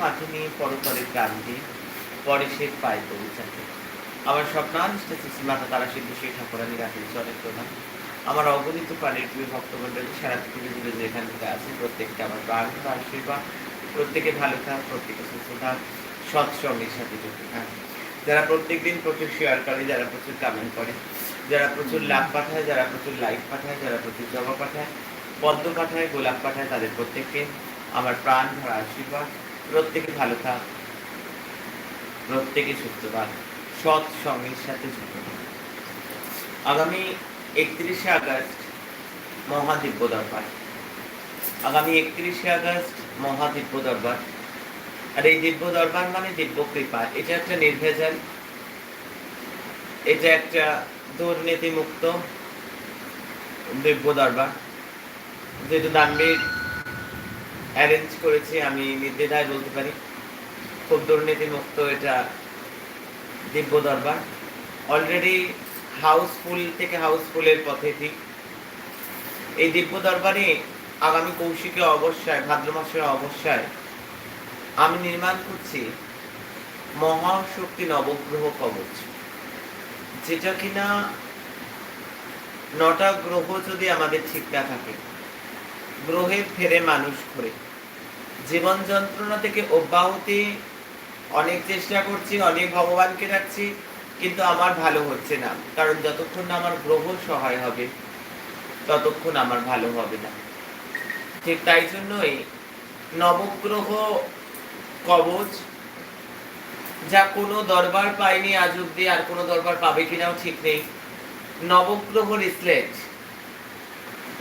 মাঠে নিয়ে প্রাণ দিয়ে পরে সে পায় পৌঁছাতে আমার স্বপ্নানিষ্ঠ শ্রী মাতা তারা সিদ্ধ সেই ঠাকুরানি রাখেন অনেক প্রধান। আমার অগণিত প্রাণের প্রিয় ভক্তমণ্ডলী সারা পৃথিবী জুড়ে যেখান থেকে আছে প্রত্যেককে আমার প্রাণ আশীর্বাদ, প্রত্যেকে ভালো থাক, প্রত্যেকে সুস্থ থাক সৎসঙ্গের সাথে যুক্ত থাক। যারা প্রত্যেক দিন প্রচুর শেয়ার করে, যারা প্রচুর কমেন্ট করে, যারা প্রচুর লাভ পাঠায়, যারা প্রচুর লাইক পাঠায়, যারা প্রচুর জবা পাঠায়, পদ্ম পাঠায়, গোলাপ পাঠায়, তাদের প্রত্যেককে আমার প্রাণ ভরা আশীর্বাদ প্রত্যেকে ভালো থাক। প্রত্যেকে সুস্থ থাক। সৎ সঙ্গের সাথে যুক্ত আগামী একত্রিশে আগস্ট মহাদিব্য দরবার। আগামী একত্রিশে আগস্ট মহাদিব্য দরবার। আর এই দিব্য দরবার মানে দিব্য কৃপা। এটা একটা নির্ভেজাল। এটা একটা দুর্নীতি মুক্ত দিব্য দরবার। যেহেতু দানবীর অ্যারেঞ্জ করেছি, আমি নির্দ্বিধায় বলতে পারি। খুব দুর্নীতি মুক্ত এটা দিব্য দরবার। অলরেডি হাউসফুল থেকে হাউসফুলের পথে ঠিক। এই দিব্য দরবারে আগামী কৌশিকে অবস্যায় ভাদ্র মাসের অবস্যায় আমি নির্মাণ করছি মহাশক্তি নবগ্রহ কবচ। যেটা কিনা নটা গ্রহ যদি আমাদের ঠিক না থাকে গ্রহের ফেরে মানুষ ঘুরে। জীবন যন্ত্রণা থেকে অব্যাহতি, অনেক চেষ্টা করছি, অনেক ভগবানকে রাখছি কিন্তু আমার ভালো হচ্ছে না। কারণ যতক্ষণ না আমার গ্রহ সহায় হবে, ততক্ষণ আমার ভালো হবে না। ঠিক তাই জন্যই নবগ্রহ কবচ যা কোনো দরবার পায়নি আজ অব্দি আর কোনো দরবার পাবে কিনাও ঠিক নেই। নবগ্রহ স্লেট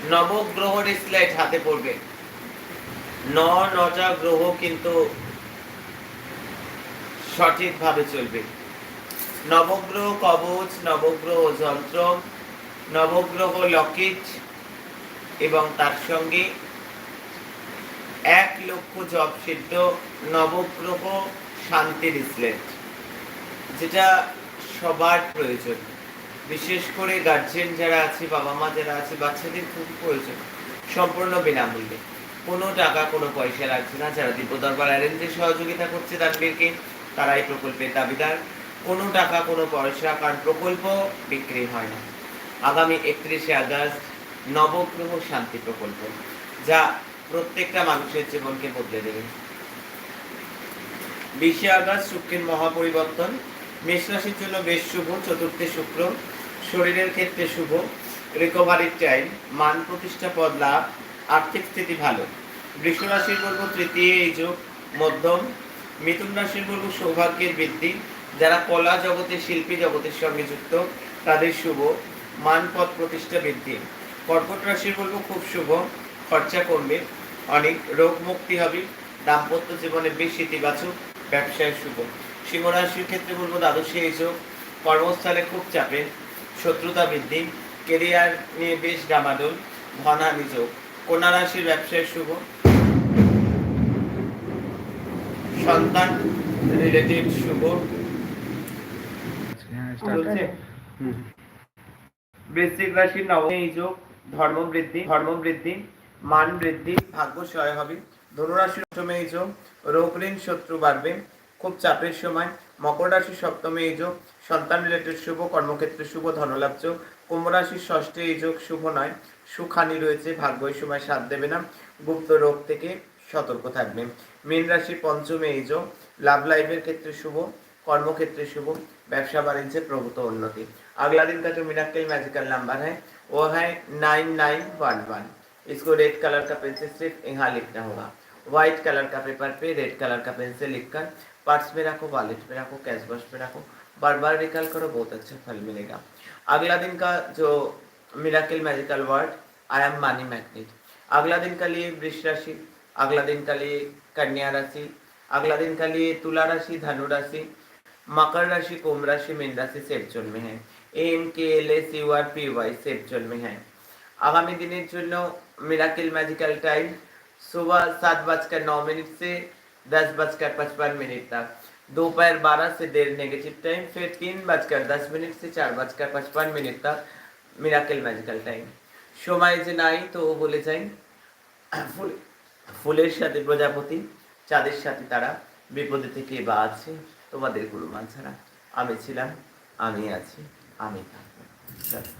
নবগ্রহর স্লেট হাতে পড়বে। ন নটা গ্রহ কিন্তু সঠিকভাবে চলবে। নবগ্রহ কবচ, নবগ্রহ যন্ত্র, নবগ্রহ লকেট এবং তার সঙ্গে এক লক্ষ জব সিদ্ধ, নবগ্রহ শান্তির স্লেট যেটা সবার প্রয়োজন। বিশেষ করে গার্জেন যারা আছে, বাবা মা যারা আছে, বাচ্চাদের খুব প্রয়োজন, সম্পূর্ণ বিনামূল্যে। কোনো টাকা, কোনো পয়সা লাগছে না। যারা দিব্য দরবার অ্যারেঞ্জে সহযোগিতা করছে দানবীরকে তারা এই প্রকল্পের দাবিদার। কোনো টাকা, কোনো পয়সা কারণ প্রকল্প বিক্রি হয় না। আগামী একত্রিশে আগস্ট নবগ্রহ শান্তি প্রকল্প, যা প্রত্যেকটা মানুষের জীবনকে বদলে দেবে। বিশে আগস্ট শুক্রের মহাপরিবর্তন। মেষ রাশির জন্য বেশ শুভ চতুর্থে শুক্র। শরীরের ক্ষেত্রে শুভ। রিকভারির টাইম মান প্রতিষ্ঠা পদ লাভ, আর্থিক স্থিতি ভালো। বৃষ রাশির বলব তৃতীয় এই যোগ, মধ্যম। মিথুন রাশির বলব সৌভাগ্যের বৃদ্ধি। যারা কলা জগতে, শিল্পী জগতের সঙ্গে যুক্ত, তাদের শুভ। মান পদ প্রতিষ্ঠা বৃদ্ধি। কর্কট রাশির বলব খুব শুভ। খরচা কমবে। অনেক রোগ মুক্তি হবে। দাম্পত্য জীবনে বেশ ইতিবাচক, ব্যবসায় শুভ। সিংহ রাশির ক্ষেত্রে বলব দ্বাদশে এই যোগ। কর্মস্থলে খুব চাপে। শত্রুতা বৃদ্ধি কেরিয়ার নিয়ে বেশ ডামাডোল ধনহানি যোগ কন্যা রাশির ব্যবসায় শুভ। সন্তান রিলেটেড শুভ। বৃশ্চিক রাশির নবম যোগ ধর্ম বৃদ্ধি ধর্ম বৃদ্ধি মান বৃদ্ধি ভাগ্য সহায় হবে। ধনুরাশির অষ্টমে এই যোগ রোগ ঋণ শত্রু বাড়বে। খুব চাপের সময় মকর রাশির সপ্তমে এই যোগ সন্তান রিলেটেড শুভ কর্মক্ষেত্রে শুভ ধনলাভ যোগ কুম্ভ রাশির ষষ্ঠে এই যোগ শুভ নয় সুখানি রয়েছে ভাগ্য এই সময় সাথ দেবে না গুপ্ত রোগ থেকে সতর্ক থাকবে মীন রাশির পঞ্চমে এই যোগ লাভ লাইফের ক্ষেত্রে শুভ কর্মক্ষেত্রে शुभ व्यवसा वाणिज्य प्रभुत्व उन्नति अगला दिन का जो मिराकल मैजिकल नंबर है वो है नाइन नाइन वन वन इसको रेड कलर का पेंसिल सिर्फ यहाँ लिखना होगा व्हाइट कलर का पेपर पे रेड कलर का पेन से लिख कर पर्स में रखो वॉलेट में रखो कैश बॉक्स में रखो। बार बार रिकॉल करो, बहुत अच्छा फल मिलेगा। अगला दिन का जो miracle magical word I am money magnet अगला दिन का लिए वृक्ष राशि, अगला दिन का लिए कन्या राशि, अगला दिन का लिए तुला राशि, धनु राशि, मकर राशि, कुंभ राशि, मीन राशि सेफ़ जोन में है। M K L S U R P Y safe zone में है। आगामी दिन मिराकिल मैजिकल टाइम सुबह सात बजकर नौ मिनट से दस बजकर पचपन मिनट तक दोपहर बारह से देर नेगेटिव टाइम फिर तीन बजकर दस मिनट से चार बजकर पचपन मिनट तक मिराकेल ম্যাজিক্যাল টাইম সময় যে নাই তো ও বলে যাই ফুল ফুলের সাথে প্রজাপতি যাদের সাথে তারা বিপদে থেকে বা আছে তোমাদের গুরুমান ছাড়া আমি ছিলাম আমি আছি আমি থাকবো চলো।